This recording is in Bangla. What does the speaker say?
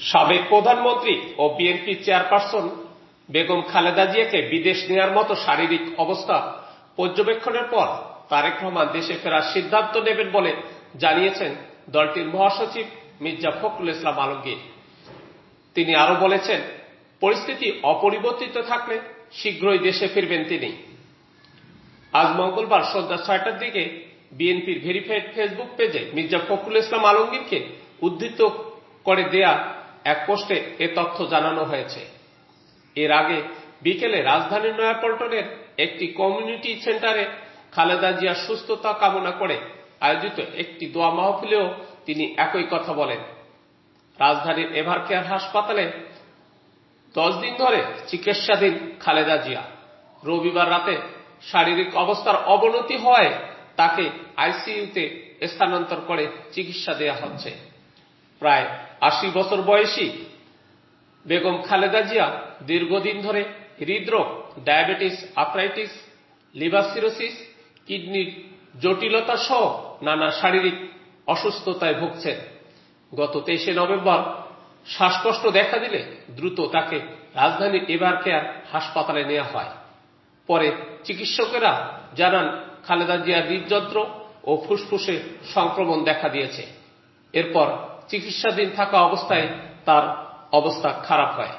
সাবেক প্রধানমন্ত্রী ও বিএনপি চেয়ারপারসন বেগম খালেদা জিয়াকে বিদেশ নেয়ার মতো শারীরিক অবস্থা পর্যবেক্ষণের পর তারেক রহমান দেশে ফেরার সিদ্ধান্ত নেবেন বলে জানিয়েছেন দলটির মহাসচিব মির্জা ফখরুল ইসলাম আলমগীর। তিনি আরও বলেছেন, পরিস্থিতি অপরিবর্তিত থাকলে শীঘ্রই দেশে ফিরবেন তিনি। আজ মঙ্গলবার সন্ধ্যা ছয়টার দিকে বিএনপির ভেরিফাইড ফেসবুক পেজে মির্জা ফখরুল ইসলাম আলমগীরকে উদ্ধৃত করে দেয়া এক পোস্টে এ তথ্য জানানো হয়েছে। এর আগে বিকেলে রাজধানীর নয়াপল্টনের একটি কমিউনিটি সেন্টারে খালেদা জিয়ার সুস্থতা কামনা করে আয়োজিত একটি দোয়া মাহফিলেও তিনি একই কথা বলেন। রাজধানীর এভার কেয়ার হাসপাতালে দশ দিন ধরে চিকিৎসাধীন খালেদা জিয়া। রবিবার রাতে শারীরিক অবস্থার অবনতি হওয়ায় তাকে আইসিইউতে স্থানান্তর করে চিকিৎসা দেওয়া হচ্ছে। প্রায় আশি বছর বয়সী বেগম খালেদা জিয়া দীর্ঘদিন ধরে হৃদরোগ, ডায়াবেটিস, আর্থ্রাইটিস, লিভার সিরোসিস, কিডনির জটিলতা সহ নানা শারীরিক অসুস্থতায় ভুগছেন। গত তেইশে নভেম্বর শ্বাসকষ্ট দেখা দিলে দ্রুত তাকে রাজধানীর এবার কেয়ার হাসপাতালে নেওয়া হয়। পরে চিকিৎসকেরা জানান, খালেদা জিয়ার হৃদযন্ত্র ও ফুসফুসে সংক্রমণ দেখা দিয়েছে। এরপর চিকিৎসাধীন থাকা অবস্থায় তার অবস্থা খারাপ হয়।